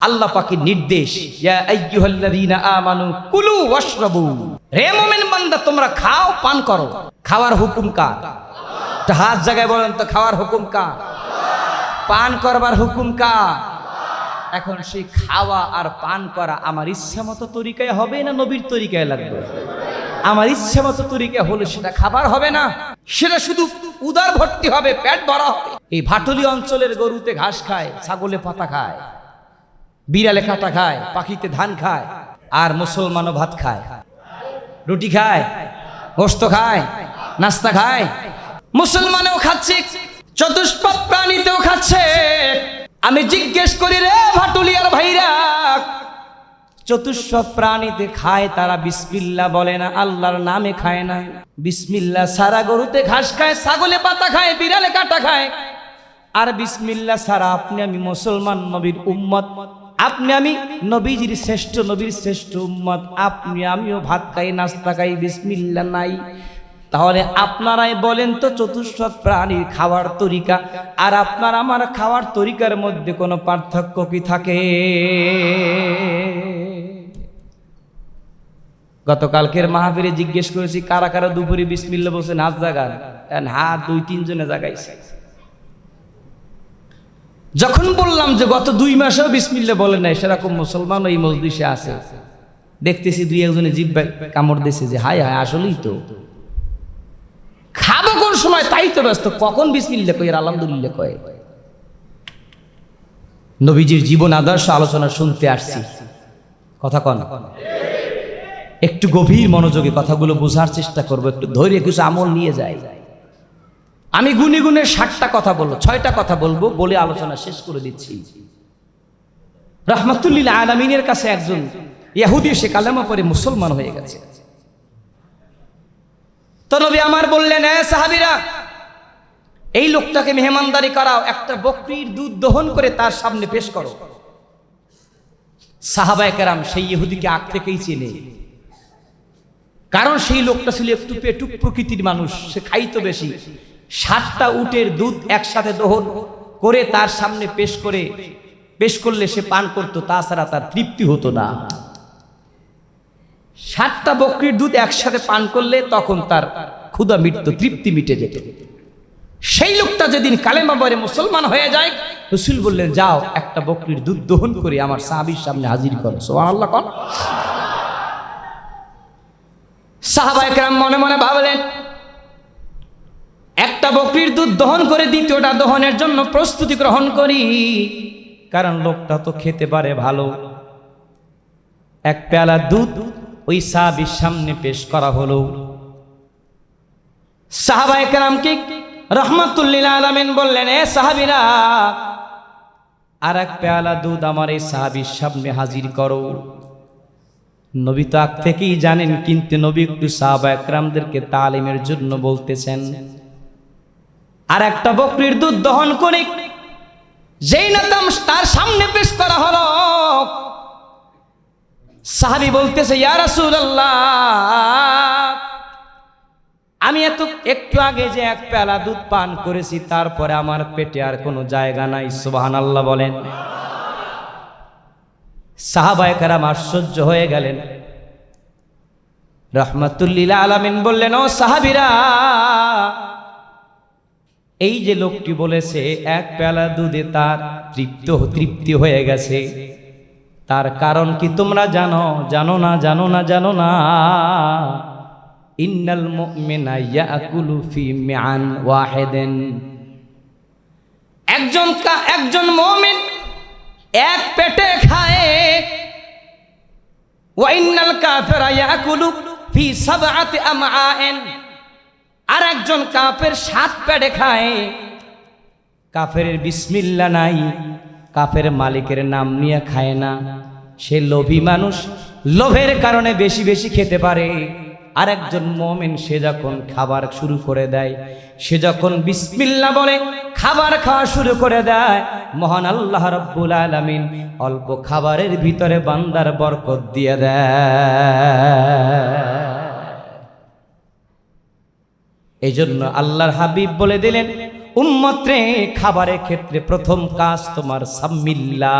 আল্লাহ পাকের নির্দেশ তোমরা খাও, পান করো। খাওয়ার হুকুম কার? হাত জায়গায় বলেন তো, খাওয়ার হুকুম কার? পান করবার হুকুম কার? এখন সেই খাওয়া আর পান করা আমার ইচ্ছা মতো তরিকায় হবে না নবীর তরিকায় লাগবে? আমার ইচ্ছা মতো তরিকা হলে সেটা খাবার হবে না। সেটা শুধু উদার ভর্তি হবে, পেট ভরা হবে। এই ভাটলি অঞ্চলের গরুতে ঘাস খায়, ছাগলে পাতা খায়। বিড়ালে কাটা খায়, পাখিতে ধান খায়, আর মুসলমানও ভাত খায়। রুটি খায় গোস্ত খায়, নাস্তা খায়। মুসলমানেও খাচ্ছে চতুষ্পদ প্রাণীতেও খাচ্ছে। আমি জিজ্ঞেস করি রে ভাটুলিয়ার ভাইরা চতুষ্পদ প্রাণীতে খায় তারা বিসমিল্লা বলে না, আল্লাহর নামে খায় না। বিসমিল্লা সারা গরুতে ঘাস খায়, ছাগলে পাতা খায়, বিড়ালে কাটা খায়। আর বিসমিল্লা সারা আপনি, আমি মুসলমান নবীর উম্মত। আপনি আমি নবীজির শ্রেষ্ঠ, নবীর শ্রেষ্ঠ উম্মত। আপনি আমিও ভাত খাই, নাস্তা খাই, বিসমিল্লা নাই। তাহলে আপনারাই বলেন তো চতুষ্পদ প্রাণীর খাওয়ার তরিকা। আর আপনার আমার খাওয়ার তরিকার মধ্যে কোনো পার্থক্য কি থাকে? গতকালকের মাহফিরে জিজ্ঞেস করেছি, কারা কারা দুপুরে বিসমিল্লা বসে নাচ জাগান। হাত দুই তিনজনে জাগাইছে। যখন বললাম যে গত দুই মাসেও বিসমিল্লা বলে নাই, সেরকম মুসলমান ওই মসজিষে আছে। দেখতেছি দুই একজনে জিভ কামড় দিছে যে, হায় হায়, আসলেই তো। খাব কোন সময়? তাই তো ব্যস্ত। কখন বিসমিল্লা কই? আর আলহামদুলিল্লাহ কয়। নবীজির জীবন আদর্শ আলোচনা শুনতে আসছি। কথা কন। একটু গভীর মনোযোগে কথাগুলো বোঝার চেষ্টা করব, একটু ধৈর্য কিছু আমল নিয়ে যাই। আমি গুনে গুনে ষাটটা কথা বলব, ছয়টা কথা বলব, বলে আলোচনা শেষ করে দিচ্ছি। রহমতুল্লিল আলমিনের কাছে একজন ইয়াহুদি সে কালেমা পরে মুসলমান হয়ে গেছে। তো আমার বললেন, এ সাহাবিরা, এই লোকটাকে মেহমানদারি করাও, একটা বকরির দুধ দহন করে তার সামনে পেশ করো। সাহাবায় কেরাম সেই ইহুদিকে আগ থেকেই চেনে। কারণ সেই লোকটা ছিল একটু পেটুক প্রকৃতির মানুষ, সে খাইতো বেশি। সাতটা উটের দুধ একসাথে দহন করে তার সামনে পেশ করে, পেশ করলে সে পান করতো, তাছাড়া তার তৃপ্তি হতো না। সাতটা বকরির দুধ একসাথে পান করলে তখন তার ক্ষুধা মিটত, তৃপ্তি মিটে যেত। সেই লোকটা যেদিন কালেমা বরে মুসলমান হয়ে যায়, রসুল বললেন, যাও, একটা বকরির দুধ দহন করে আমার সাহাবির সামনে হাজির করো। সোহান আল্লাহ সাহাবাইকরাম মনে মনে ভাবলেন একটা বকরির দুধ দহন করে দ্বিতীয়টা দহনের জন্য প্রস্তুতি গ্রহণ করি। কারণ লোকটা তো খেতে পারে ভালো। এক পেয়ালা দুধ ওই সাহাবির সামনে পেশ করা হলো। সাহাবাইকরামকে রহমতুল্লিল আলমিন বললেন, এ সাহাবিরা আর এক পেয়ালা দুধ আমার এই সাহাবির সামনে হাজির করো। নবী তো আগ থেকেই জানেন, কিন্তু নবী একটু সাহাবা একরামদেরকে তালিমের জন্য বলতেছেন। আর একটা বকরির দুধ দহন করে। যেই নাতাম তার সামনে পেশ করা হলো। সাহাবি বলতেছে রাসূলুল্লাহ, আমি এত, একটু আগে যে এক পেলা দুধ পান করেছি, তারপরে আমার পেটে আর কোনো জায়গা নাই। সুবহানাল্লাহ বলেন। সাহাবায় কারাম আশ্চর্য হয়ে গেলেন। রহমতুল্লিল আলামিন বললেন, ও সাহাবিরা এই যে লোকটি বলেছে, এক পেলা দুধে তার তৃপ্ত তৃপ্তি হয়ে গেছে। তার কারণ কি তোমরা জানো? জানো না জানো না জানো না। ইন্নাল মুমিনা ইয়াকুলু ফি মিআন ওয়াহিদিন। একজন একজন মুমিন এক পেটে খায়। ওয়াইনাল কাফেরা ইয়াকুলু ফি সাবআতি আমআইন। আর একজন কাফের সাত পেটে খায়। কাফের বিসমিল্লা নাই, কাফের মালিকের নাম নিয়ে খায় না। সে লোভী মানুষ, লোভের কারণে বেশি বেশি খেতে পারে। আর একজন মোমেন, সে যখন খাবার শুরু করে দেয়, সে যখন বিসমিল্লা বলে, খাবার খাওয়া শুরু করে দেয়, মহান আল্লাহ রব্বুল আলামিন অল্প খাবারের ভিতরে বান্দার বরকত দিয়ে দেয়। এই জন্য আল্লাহর হাবিব বলে দিলেন, উম্মত্রে খাবারের ক্ষেত্রে প্রথম কাজ তোমার সাম্মিল্লা।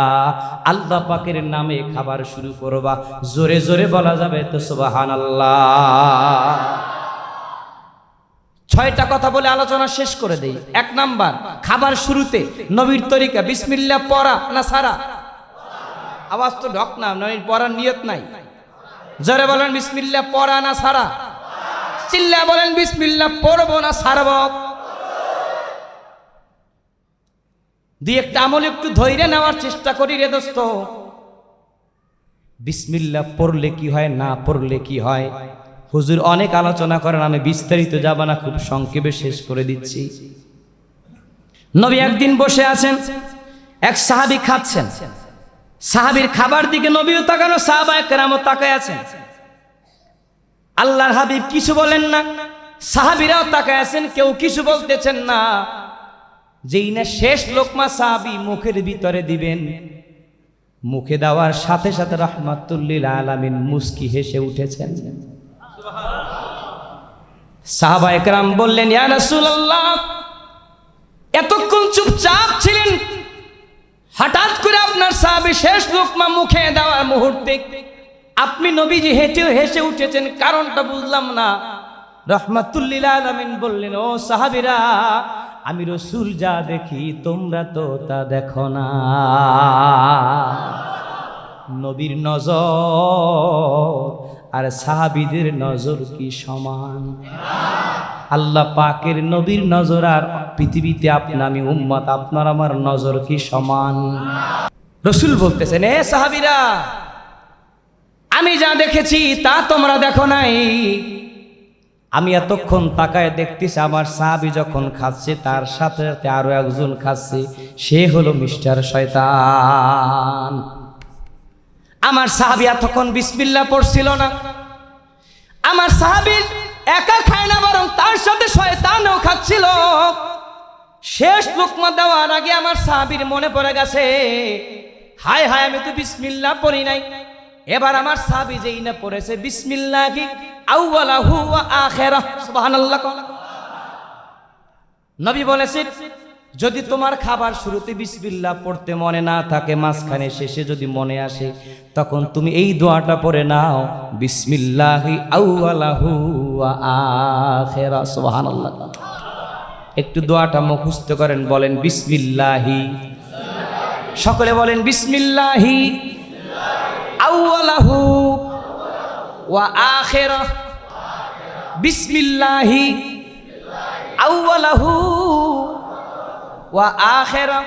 আল্লাহ পাকের নামে খাবার শুরু করবা। জোরে জোরে বলা যাবে তো সুবাহান আল্লাহ ছয়টা কথা বলে আলোচনা শেষ করে দেই। এক নাম্বার, খাবার শুরুতে নবীর তরিকা, বিসমিল্লা পড়া না সারা? আওয়াজ তো ঢক না, নবীর পড়ার নিয়ত নাই। জোরে বলেন, বিসমিল্লা পড়া না সারা? চিল্লা বলেন বিসমিল্লা পড়ব না সারব দুই একটা আমল একটু ধৈর্য নেওয়ার চেষ্টা করি রে দোস্ত। বিসমিল্লা পড়লে কি হয়, না পড়লে কি হয়? হুজুর অনেক আলোচনা করেন, আমি বিস্তারিত যাব না, খুব সংক্ষেপে শেষ করে দিচ্ছি। নবী একদিন বসে আছেন, এক সাহাবি খাচ্ছেন। সাহাবির খাবার দিকে নবীও তাকানো সাহাবা একরামও তাকায় আছেন। আল্লাহর হাবিব কিছু বলেন না। সাহাবিরাও তাকায় আছেন, কেউ কিছু বলতেছেন না। যেই না শেষ লোকমা সাহাবি মুখের ভিতরে দিবেন। মুখে দেওয়ার সাথে সাথে রহমাতুল্লিল আলামিন মুস্কি হেসে উঠেছেন। সাহাবা একরাম বললেন, ইয়া রাসূলুল্লাহ, এতক্ষণ চুপচাপ ছিলেন। হঠাৎ করে আপনার সাহাবি শেষ লোকমা মুখে দেওয়ার মুহূর্তে আপনি নবীজি হেঁটে হেসে উঠেছেন, কারণটা বুঝলাম না। রহমাতুল্লিল আলামিন বললেন, ও সাহাবিরা, আমি রসুল যা দেখি, তোমরা তো তা দেখো না। নবীর নজর আর সাহাবিদের নজর কি সমান? আল্লাহ পাকের নবীর নজর আর পৃথিবীতে আপনি, আমি উম্মত, আপনার আমার নজর কি সমান? রসুল বলতেছেন, এ সাহাবিরা আমি যা দেখেছি তা তোমরা দেখো নাই। আমি এতক্ষণ তাকায় দেখতেছি আমার সাহাবি যখন খাচ্ছে তার সাথে সাথে আরও একজন খাচ্ছে সে হলো মিস্টার শয়তান। আমার সাহাবি এতক্ষণ বিসমিল্লা পড়ছিল না। আমার সাহাবির একা খায় না বরং তার সাথে শয়তানও খাচ্ছিল। শেষ লোকমা দেওয়ার আগে আমার সাহাবির মনে পড়ে গেছে হায় হায় আমি তো বিসমিল্লা পড়ি নাই। এবার আমার সাহাবি যেই না পড়েছে বিসমিল্লা কি আউওয়ালাহু ওয়া আখিরা সুবহানাল্লাহ নবী বলেছেন, যদি তোমার খাবার শুরুতে বিসমিল্লাহ পড়তে মনে না থাকে, মাঝখানে শেষে যদি মনে আসে, তখন তুমি এই দোয়াটা পড়ে নাও, বিসমিল্লাহি আউয়ালাহু ওয়া আখিরা সুবহানাল্লাহ একটু দোয়াটা মুখস্থ করেন, বলেন, বিসমিল্লাহি। সকলে বলেন, বিসমিল্লাহি। আউয়ালাহু ওয়া আখিরা বিসমিল্লাহি আউয়ালাহু ওয়া আখেরা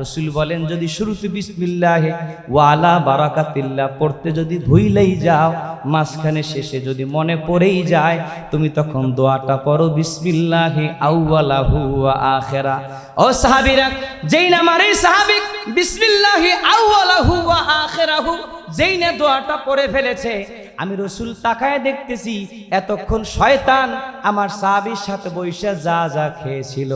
রসুল বলেন, যদি শুরুতে বিসমিল্লাহে ওয়ালা বারাকাতিল্লা পড়তে যদি ভুইলেই যাও, মাঝখানে শেষে যদি মনে পড়েই যায়, তুমি তখন দোয়াটা পড়ো বিসমিল্লাহে আউয়ালাহু হুয়া আখেরা। ও সাহাবিরা, যেই নামারে সাহাবিক বিসমিল্লাহে আউওয়ালা হুয়া আখেরা আখিরাহু যেই না দোয়াটা পড়ে ফেলেছে, আমি রসুল তাকায় দেখতেছি, এতক্ষণ শয়তান আমার সাহাবির সাথে বৈশা যা যা খেয়েছিল,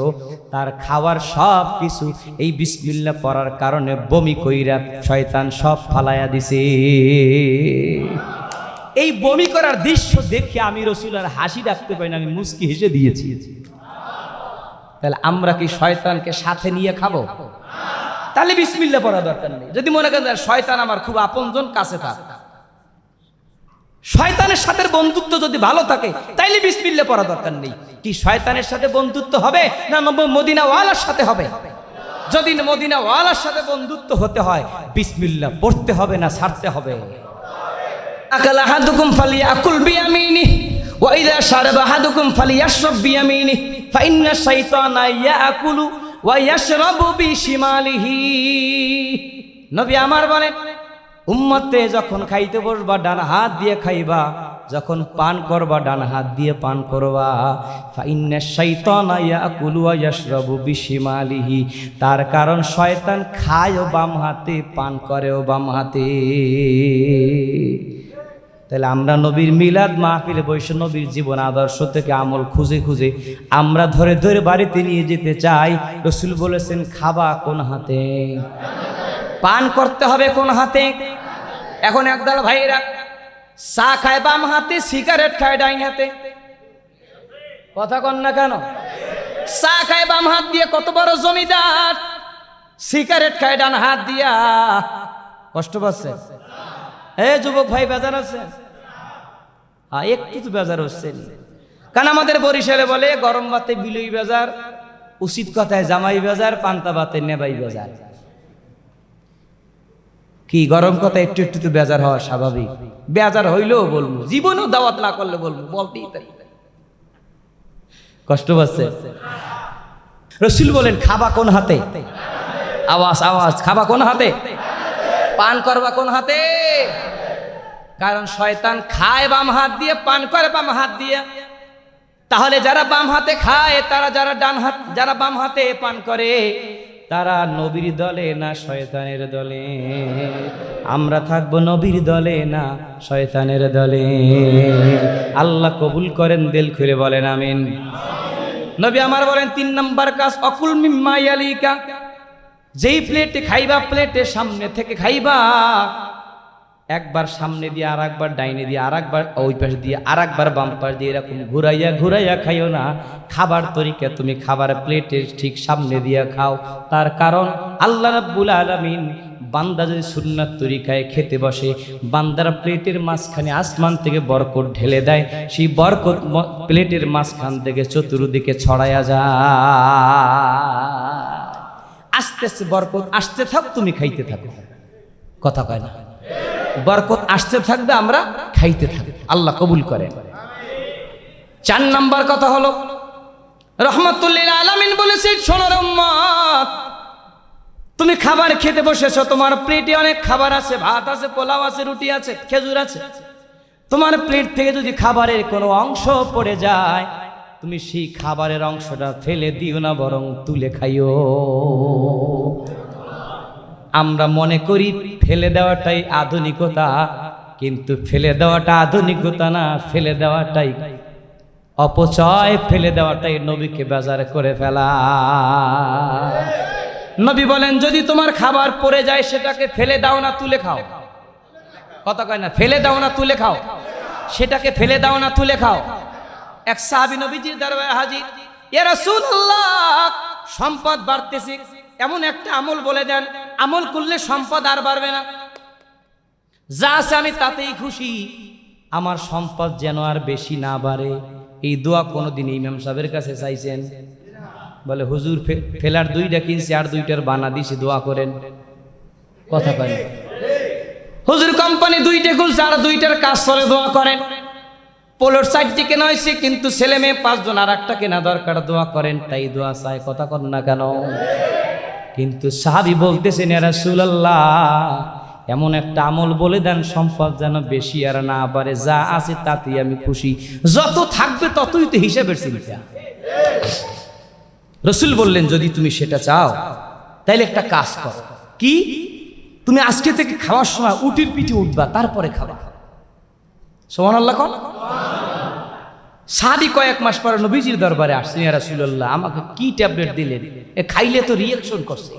তার খাওয়ার সব কিছু এই বিসমিল্লা পড়ার কারণে বমি কইরা শয়তান সব ফালাইয়া দিছে। এই বমি করার দৃশ্য দেখে আমি রসুল আর হাসি রাখতে পারি না, আমি মুস্কি হেসে দিয়েছি। তাহলে আমরা কি শয়তানকে সাথে নিয়ে খাব? তাহলে বিসমিল্লা পড়া দরকার নেই। যদি মনে করেন শয়তান আমার খুব আপনজন, কাছে থাক। শয়তানের সাথে বন্ধুত্ব যদি ভালো থাকে, তাইলে বিসমিল্লা পড়া দরকার নেই। কি শয়তানের সাথে বন্ধুত্ব হবে না মদিনা ওয়ালার সাথে হবে? যদি মদিনা ওয়ালার সাথে বন্ধুত্ব হতে হয়, বিসমিল্লা পড়তে হবে না ছাড়তে হবে? আকাল আহাদুকুম ফালিয়াকুল বিয়ামিনি, ওয়া ইযা শারাবা আহাদুকুম ফালিয়াশরাব বিয়ামিনি, ফাইন্না শাইতানা ইয়াকুলু নবী আমার বলেন উম্মতে যখন খাইতে বসবা, ডান হাত দিয়ে খাইবা, যখন পান করবা, ডান হাত দিয়ে পান করবা। বিশিমালিহি। তার কারণ শয়তান খায়ও বাম হাতে, পান করেও বাম হাতে। তাহলে আমরা নবীর মিলাদ মাহফিলে বৈশ্য নবীর জীবন আদর্শ থেকে আমল খুঁজে খুঁজে আমরা ধরে ধরে বাড়িতে নিয়ে যেতে চাই। রসুল বলেছেন, খাবা কোন হাতে? পান করতে হবে কোন হাতে? এখন একদল ভাইরা চা খায় বাম হাতে, সিগারেট খায় ডাইন হাতে। কথা কন না কেন? চা খায় বাম হাত দিয়ে কত বড় জমিদার, সিগারেট খায় ডান হাত দিয়া। কষ্ট পাচ্ছে? এ যুবক ভাই, বেজার আছে? হ্যাঁ একটু তো বেজার হচ্ছে কারণ আমাদের বরিশালে বলে, গরম ভাতে বিলুই বেজার, উচিত কথায় জামাই বেজার, পান্তা ভাতে নেবাই বেজার। কি গরম কথা, একটু একটু তো বেজার হওয়া স্বাভাবিক। বেজার হইলেও বলব, জীবনেও দাওয়াত না করলে বলব, বলতেই তাই কষ্ট পাচ্ছে? রসুল বলেন, খাবা কোন হাতে? আওয়াজ আওয়াজ, খাবা কোন হাতে? পান করবা কোন হাতে? কারণ শয়তান খায় বাম হাত দিয়ে, পান করে বাম হাত দিয়ে। তাহলে যারা বাম হাতে খায়, তারা যারা ডান হাত, যারা বাম হাতে পান করে, তারা নবীর দলে না শয়তানের দলে? আমরা থাকব নবীর দলে না শয়তানের দলে? আল্লাহ কবুল করেন, দিল খুলে বলেন, আমিন। নবী আমার বলেন, তিন নাম্বার কাজ, অকুল মিম্মাইয়ালিকা যেই প্লেটে খাইবা প্লেটে সামনে থেকে খাইবা। একবার সামনে দিয়ে আর একবার ডাইনে দিয়ে আর একবার ওই পাশে দিয়ে আর একবার বাম পাশ দিয়ে এরকম ঘুরাইয়া ঘুরাইয়া খাইও না। খাবার তরিকা তুমি খাবার প্লেটে ঠিক সামনে দিয়ে খাও। তার কারণ আল্লাহ রাব্বুল আলামিন বান্দা যদি সুন্নাত তরিকায় খেতে বসে, বান্দার প্লেটের মাঝখানে আসমান থেকে বরকত ঢেলে দেয়, সেই বরকত প্লেটের মাঝখান থেকে চতুর্দিকে ছড়ায়া যায়। আস্তে আস্তে বরকত আসতে থাক, তুমি খাইতে থাকো। কথা কয় না? বরকত আসতে থাকবে, আমরা খাইতে থাকব আল্লাহ কবুল করে চার নাম্বার কথা হলো, রহমতুল্লিল আলামিন বলেছে সোনার তুমি খাবার খেতে বসেছো, তোমার প্লেটে অনেক খাবার আছে, ভাত আছে, পোলাও আছে, রুটি আছে, খেজুর আছে। তোমার প্লেট থেকে যদি খাবারের কোনো অংশ পড়ে যায় তুমি সেই খাবারের অংশটা ফেলে দিও না, বরং তুলে খাইও। আমরা মনে করি ফেলে দেওয়াটাই আধুনিকতা, কিন্তু ফেলে দেওয়াটা আধুনিকতা না, ফেলে দেওয়াটাই অপচয়, ফেলে দেওয়াটাই নবীকে বাজার করে ফেলা। নবী বলেন, যদি তোমার খাবার পড়ে যায়, সেটাকে ফেলে দাও না, তুলে খাও। কথা কয় না, ফেলে দাও না, তুলে খাও। সেটাকে ফেলে দাও না, তুলে খাও। এক সাহাবী নবীজির দরবারে হাজির। ইয়া রাসূলুল্লাহ, সম্পদ বাড়তেছে। এমন একটা আমল বলে দেন, আমল করলে সম্পদ আর বাড়বে না। যা আছে আমি তাতেই খুশি। আমার সম্পদ যেন আর বেশি না বাড়ে। এই দোয়া কোনোদিন ইমাম সাহেবের কাছে চাইছেন। বলে, হুজুর ফেলার দুইটা কিনছি আর দুইটার বানা দিছি, দোয়া করেন। কথা কয় হুজুর কোম্পানি দুইটা খুলছে আর দুইটার কাজ করে দোয়া করেন। পোলোর সাইডটি কেনা হয়েছে, কিন্তু ছেলে মেয়ে পাঁচজন আর একটা কেনা দরকার, দোয়া করেন, তাই দোয়া চায়, কথা কর না কেন? কিন্তু সাহাবি বলতেছেন রাসূলুল্লাহ, এমন একটা আমল বলে দেন, সম্পদ যেন বেশি আর না পারে যা আছে তাতেই আমি খুশি। যত থাকবে ততই তো হিসাবের চিন্তা। রসুল বললেন, যদি তুমি সেটা চাও, তাইলে একটা কাজ করো। কি? তুমি আজকে থেকে খাওয়ার সময় উটির পিঠে উঠবা, তারপরে খাবা। সোমান আল্লাহ কন। সাদি কয়েক মাস পরে নবীজির দরবারে আসছেন রাসূলুল্লাহ, আমাকে কি ট্যাবলেট দিলেন? এ খাইলে তো রিয়াকশন করছে।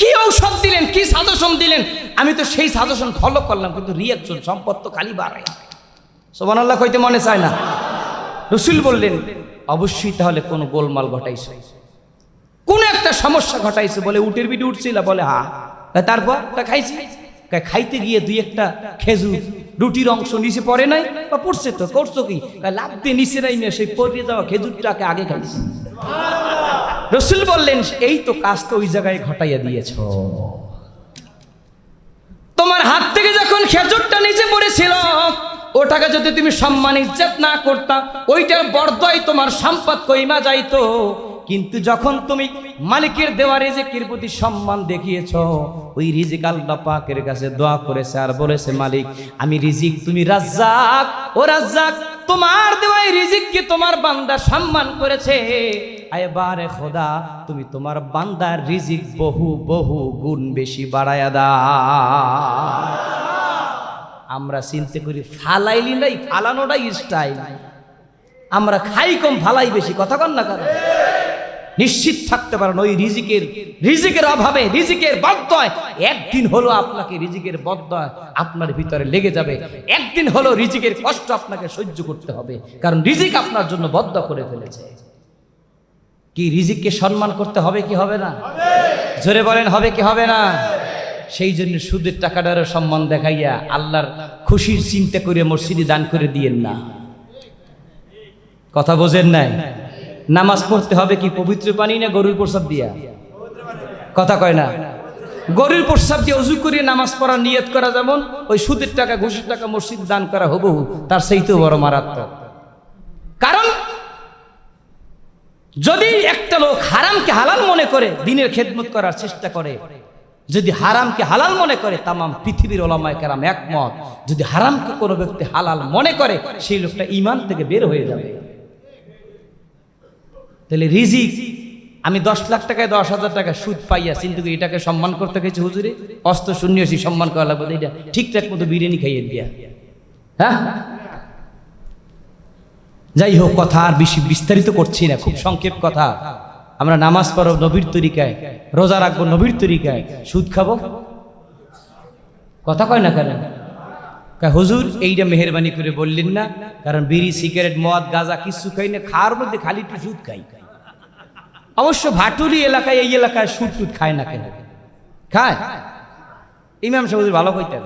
কি ঔষধ দিলেন? কি সাজেশন দিলেন? আমি তো সেই সাজেশন ফলো করলাম, কিন্তু রিয়াকশন সম্পদ তো খালি বাড়ায়। সোমান আল্লাহ কইতে মনে চায় না। রসুল বললেন, অবশ্যই তাহলে কোনো গোলমাল ঘটাইছে। কোন একটা সমস্যা ঘটাইছে বলে উটের বিটি উঠছিল, বলে হা তারপর? তা খাইছি। খাইতে গিয়ে দুই একটা খেজুর রুটির অংশ নিচে পড়ে নাই, বা পড়ছে তো, করছ কি? তা লাভ দিয়ে নিচে নাই নিয়ে সেই পড়িয়ে যাওয়া খেজুরটাকে আগে খাইছি। রসুল বললেন, এই তো কাজ তো ওই জায়গায় ঘটাইয়া দিয়েছ। তোমার হাত থেকে যখন খেজুরটা নিচে পড়েছিল, ওটাকে যদি তুমি সম্মান ইজ্জত না করতা, ওইটার বর্দয় তোমার সম্পদ কইমা যাইতো। কিন্তু যখন তুমি মালিকের দেওয়া রিজিকের প্রতি সম্মান দেখিয়েছ, ওই রিজিক আল্লাহ পাকের কাছে দোয়া করেছে আর বলেছে, মালিক, আমি রিজিক তুমি রাজ্জাক, ও রাজ্জাক, তোমার দেওয়া রিজিককে তোমার বান্দা সম্মান করেছে? এবারে খোদা, তুমি তোমার বান্দার রিজিক বহু বহু গুণ বেশি বাড়ায়া দা আমরা চিন্তা করি, ফালাইলি নাই, ফালানোটাই স্টাইল আমরা খাই কম, ফালাই বেশি, কথা কন না কেন? নিশ্চিত থাকতে পারেন ওই রিজিকের রিজিকের অভাবে, রিজিকের বদ্ধয় একদিন হলো আপনাকে রিজিকের বদ্ধয় আপনার ভিতরে লেগে যাবে। একদিন হলো রিজিকের কষ্ট আপনাকে সহ্য করতে হবে। কারণ রিজিক আপনার জন্য বদ্ধ করে ফেলেছে। কি রিজিককে সম্মান করতে হবে কি হবে না? জোরে বলেন, হবে কি হবে না? সেই জন্য সুদের টাকাটারও সম্মান দেখাইয়া আল্লাহর খুশির চিন্তা করে মসজিদে দান করে দিয়েন না। কথা বোঝেন নাই? নামাজ পড়তে হবে কি পবিত্র পানি না গরুর প্রসাদ দিয়া? কথা কয় না। গরুর প্রসাদ দিয়ে অজু করিয়ে নামাজ পড়ার নিয়ত করা যেমন, ওই সুদের টাকা, ঘুষের টাকা মসজিদ দান করা হবহু, তার সেইতেও বড় মারাত্মক। কারণ, যদি একটা লোক হারামকে হালাল মনে করে, দিনের খেদমত করার চেষ্টা করে, যদি হারামকে হালাল মনে করে, তামাম পৃথিবীর ওলামায় কেরাম একমত, যদি হারামকে কোনো ব্যক্তি হালাল মনে করে, সেই লোকটা ইমান থেকে বের হয়ে যাবে। তাহলে রিজিক, আমি দশ লাখ টাকায় দশ হাজার টাকা সুদ পাইয়া কিন্তু এটাকে সম্মান করতে গেছি হুজুরে? অস্ত্র শূন্যসী সম্মান করা লাগবে এটা ঠিকঠাক মতো বিরিয়ানি খাইয়ে দিয়া। হ্যাঁ? যাই হোক, কথা আর বেশি বিস্তারিত করছি না, খুব সংক্ষেপ কথা। আমরা নামাজ পড়ব নবীর তরিকায়, রোজা রাখব নবীর তরিকায়। সুদ খাব? কথা কয় না কেন? কয়, হুজুর এইটা মেহরবানি করে বললেন না কারণ বিড়ি সিগারেট মদ গাঁজা কিছু খাই না খাওয়ার মধ্যে খালি একটু সুদ খাই। অবশ্য ভাটুরি এলাকায় এই এলাকায় সুদ টুদ খায় না কেন? খায়? ইমাম সাহেব ভালো কইতে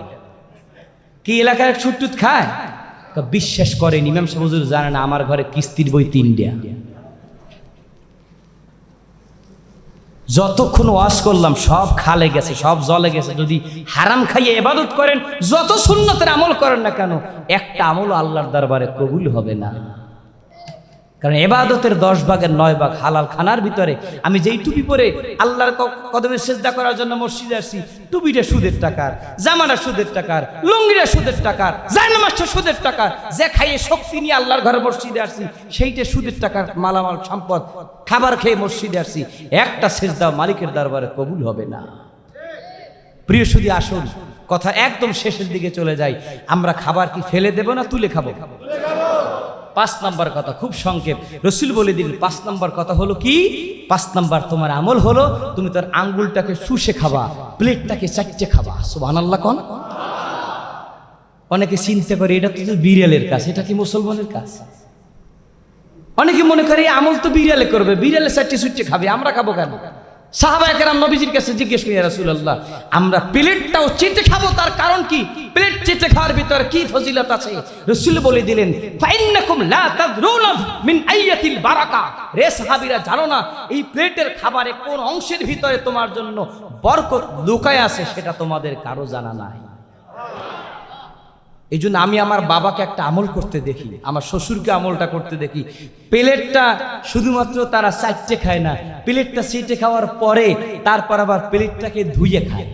কি এলাকায় সুদ টুদ খায়? বিশ্বাস করেন ইমাম সাহেব জানে না আমার ঘরে কিস্তির বই তিনটা। যতক্ষণ ওয়াশ করলাম, সব খালে গেছে, সব জলে গেছে। যদি হারাম খাইয়ে এবাদত করেন, যত সুন্নতের আমল করেন না কেন, একটা আমল আল্লাহর দরবারে কবুল হবে না। কারণ এবাদতের দশ ভাগের নয় ভাগ হালাল খানার ভিতরে আমি যেই টুপি পরে আল্লাহর কদমে সেজদা করার জন্য মসজিদে আসছি, টুপিটা সুদের টাকার, জামাটা সুদের টাকার, লুঙ্গিটা সুদের টাকার, জায়নামাজটা সুদের টাকার, যে খাইয়ে শক্তি নিয়ে আল্লাহর ঘরে মসজিদে আসছি, সেইটা সুদের টাকার মালামাল, সম্পদ, খাবার খেয়ে মসজিদে আসছি। একটা সেজদা মালিকের দরবারে কবুল হবে না। প্রিয় সুদী, আসুন, কথা একদম শেষের দিকে চলে যাই। আমরা খাবার কি ফেলে দেব না তুলে খাব? পাঁচ নাম্বার কথা, খুব সংক্ষেপ। রসুল বলে দিন পাঁচ নাম্বার কথা হলো কি? পাঁচ নাম্বার তোমার আমল হলো, তুমি তোর আঙ্গুলটাকে শুষে খাবা, প্লেটটাকে চারটে খাবা। সুবাহ আল্লাহ কন। অনেকে চিন্তা করে, এটা তো বিড়ালের কাজ, এটা কি মুসলমানের কাজ? অনেকে মনে করে আমল তো বিড়ালে করবে, বিড়ালে চারটে সুটে খাবে, আমরা খাব কেন? সাহাবা একরাম নবীজির কাছে জিজ্ঞেস করি রাসূলুল্লাহ, আমরা প্লেটটাও চেটে খাব, তার কারণ কি? প্লেট চেটে খাওয়ার ভিতরে কি ফজিলত আছে? রাসূল বলে দিলেন রে সাহাবীরা, জানো না, এই প্লেটের খাবারে কোন অংশের ভিতরে তোমার জন্য বরকত লুকায় আছে, সেটা তোমাদের কারও জানা নাই। এই জন্য আমি আমার বাবাকে একটা আমল করতে দেখি, আমার শ্বশুরকে আমলটা করতে দেখি। প্লেটটা শুধুমাত্র তারা চারটে খায় না, প্লেটটা সিটে খাওয়ার পরে তারপর আবার প্লেটটাকে ধুয়ে খায়।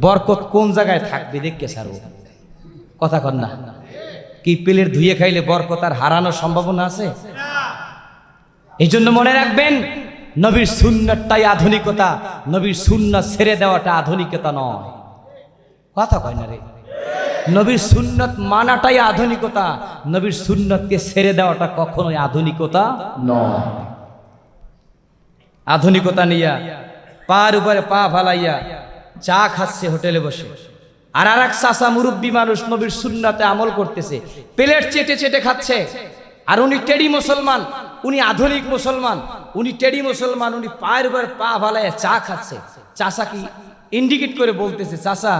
বরকত কোন জায়গায় থাকবে দেখকে সারো। কথা কর না। কি প্লেট ধুয়ে খাইলে বরকত আর হারানোর সম্ভাবনা আছে? এই জন্য মনে রাখবেন, নবীর সুন্নতটাই আধুনিকতা, নবীর সুন্নত ছেড়ে দেওয়াটা আধুনিকতা নয়। কথা কয় না রে? নবীর সুন্নত মানাটাই আধুনিকতা। নবীর সুন্নতকে ছেড়ে দেওয়াটা কখনোই আধুনিকতা নয়। আধুনিকতা নিয়া পার উপরে পা ফালাইয়া চা খাচ্ছে হোটেলে বসে। আর আর এক চাষা মুরব্বী মানুষ নবীর সুন্নাতে আমল করতেছে। প্লেট চেটে চেটে খাচ্ছে। আর উনি টেডি মুসলমান, উনি আধুনিক মুসলমান, উনি টেডি মুসলমান, উনি পায়ের উপর পা ফালাইয়া চা খাচ্ছে। চাষা কি ইন্ডিকেট করে বলতেছে চাষা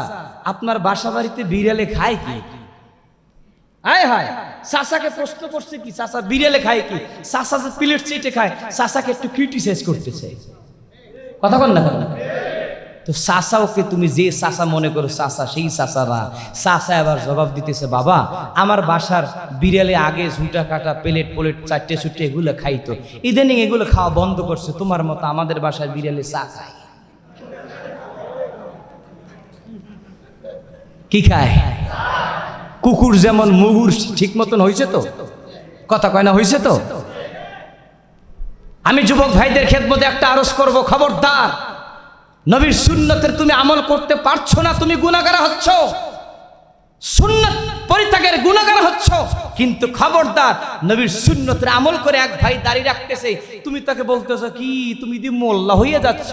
আপনার বাসা বাড়িতে বিড়ালে খায় কি? হায় হায় চাষাকে প্রশ্ন করছে কি? চাষা বিড়ালে খায় কি? চাষা যে প্লেট চেটে খায় চাষাকে একটু ক্রিটিসাইজ করতেছে। কথা বল না তো চাষা ওকে তুমি যে চাষা মনে করো চাষা সেই চাষা না। চাষা এবার জবাব দিতেছে, বাবা, আমার বাসার বিড়ালে আগে ঝুটা কাটা, প্লেট প্লেট চারটে চুটে এগুলো খাইতো। ইদানিং এগুলো খাওয়া বন্ধ করছে। তোমার মতো আমাদের বাসার বিড়ালে চা খায়। কি খায়? কুকুর যেমন মুগুর ঠিক মতন হয়েছে তো? কথা কয় না হয়েছে তো? আমি যুবক ভাইদের খেদমতে একটা আরজ করব, খবরদার। নবীর সুন্নতের তুমি আমল করতে পারছ না, তুমি গুণাগারা হচ্ছ। সুন্নত পরিত্যাগের গুণাগারা হচ্ছ। কিন্তু খবরদার নবীর সুন্নতের আমল করে এক ভাই দাঁড়িয়ে রাখতেছে। তুমি তাকে বলতেছো, কি? তুমি দি মোল্লা হয়ে যাচ্ছ,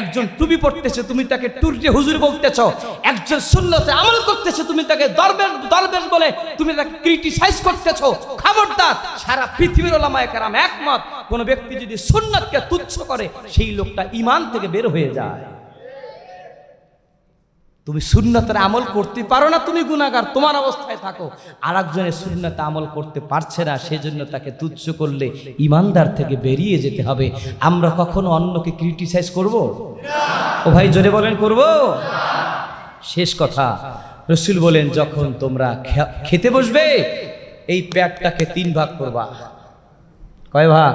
একজন টুপি পড়তেছে তুমি তাকে টুরজে হুজুর বলতেছ, একজন সুন্নতে আমল করতেছে, তুমি তাকে দরবেশ দরবেশ বলে তুমি তাকে ক্রিটিসাইজ করতেছ। খবরদার, সারা পৃথিবীর ওলামায়ে কেরাম একমত, কোন ব্যক্তি যদি সুন্নতকে তুচ্ছ করে, সেই লোকটা ইমান থেকে বের হয়ে যায়। তুমি সুন্নতের আমল করতে পারো না, তুমি গুণাগার তোমার অবস্থায় থাকো। আর একজনের সুন্নতে আমল করতে পারছে না, সেজন্য তাকে তুচ্ছ করলে ইমানদার থেকে বেরিয়ে যেতে হবে। আমরা কখনো অন্যকে ক্রিটিসাইজ করব? ও ভাই, জোরে বলেন, করব? শেষ কথা, রসুল বলেন, যখন তোমরা খেতে বসবে, এই প্যাটটাকে তিন ভাগ করবা। কয় ভাগ?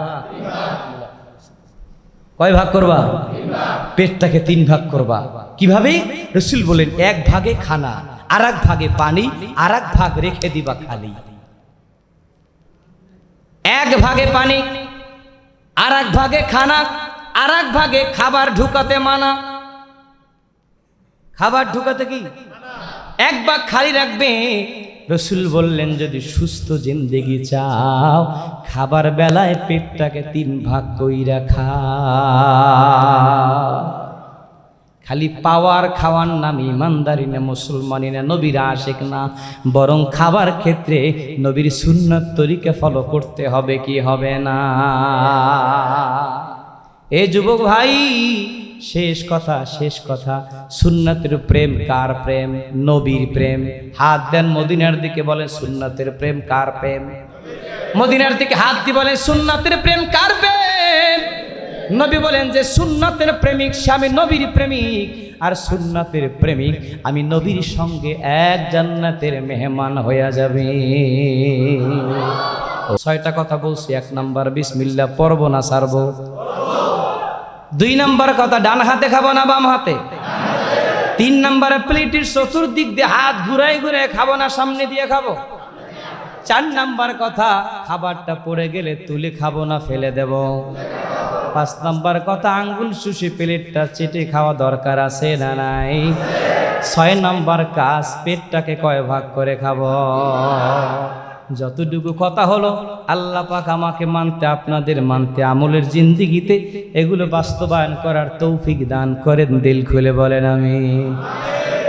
কয় ভাগ করবা? পেটটাকে তিন ভাগ করবা। কীভাবে? রসুল বলেন, এক ভাগে খানা আর ভাগে পানি আর ভাগ রেখে দিবা খালি। এক ভাগে পানি আর এক ভাগে খানা আর এক ভাগে খাবার ঢুকাতে মানা। খাবার ঢুকাতে কি? এক ভাগ খালি রাখবে রসুল বললেন, যদি সুস্থ জিন্দেগি চাও, খাবার বেলায় পেটটাকে তিন ভাগ কইরা খা খালি পাওয়ার খাওয়ার নাম ইমানদারি না, মুসলমানি না, নবীর আশেক না, বরং খাবার ক্ষেত্রে নবীর সুন্নত তরিকে ফলো করতে হবে কি হবে না? এ যুবক ভাই শেষ কথা শেষ কথা। সুন্নতের প্রেম কার প্রেম? নবীর প্রেম। হাত দেন মদিনার দিকে বলেন, সুন্নতের প্রেম কার প্রেম? মদিনার দিকে হাত দিয়ে বলেন, সুন্নতের প্রেম কার প্রেম? নবী বলেন যে, সুন্নতের প্রেমিক সে আমি নবীর প্রেমিক, আর সুন্নতের প্রেমিক আমি নবীর সঙ্গে এক জান্নাতের মেহমান হয়ে যাবে। ছয়টা কথা বলছি, এক নাম্বার বিসমিল্লা পড়ব না, সারবো। দুই নাম্বার কথা, ডান হাতে খাব না বাম হাতে? তিন নাম্বারে, প্লেটের চতুর্দিক দিয়ে হাত ঘুরাই ঘুরাই খাব না, সামনে দিয়ে খাব? চার নাম্বার কথা, খাবারটা পড়ে গেলে তুলে খাব না, ফেলে দেব। পাঁচ নাম্বার কথা, আঙ্গুল শুষে প্লেটটা চেটে খাওয়া দরকার আছে না নাই? ছয় নাম্বার কাজ, পেটটাকে কয় ভাগ করে খাব? যতটুকু কথা হলো, আল্লাহ পাক আমাকে মানতে, আপনাদের মানতে, আমলের জিন্দিগিতে এগুলো বাস্তবায়ন করার তৌফিক দান করেন, দিল খুলে বলেন আমি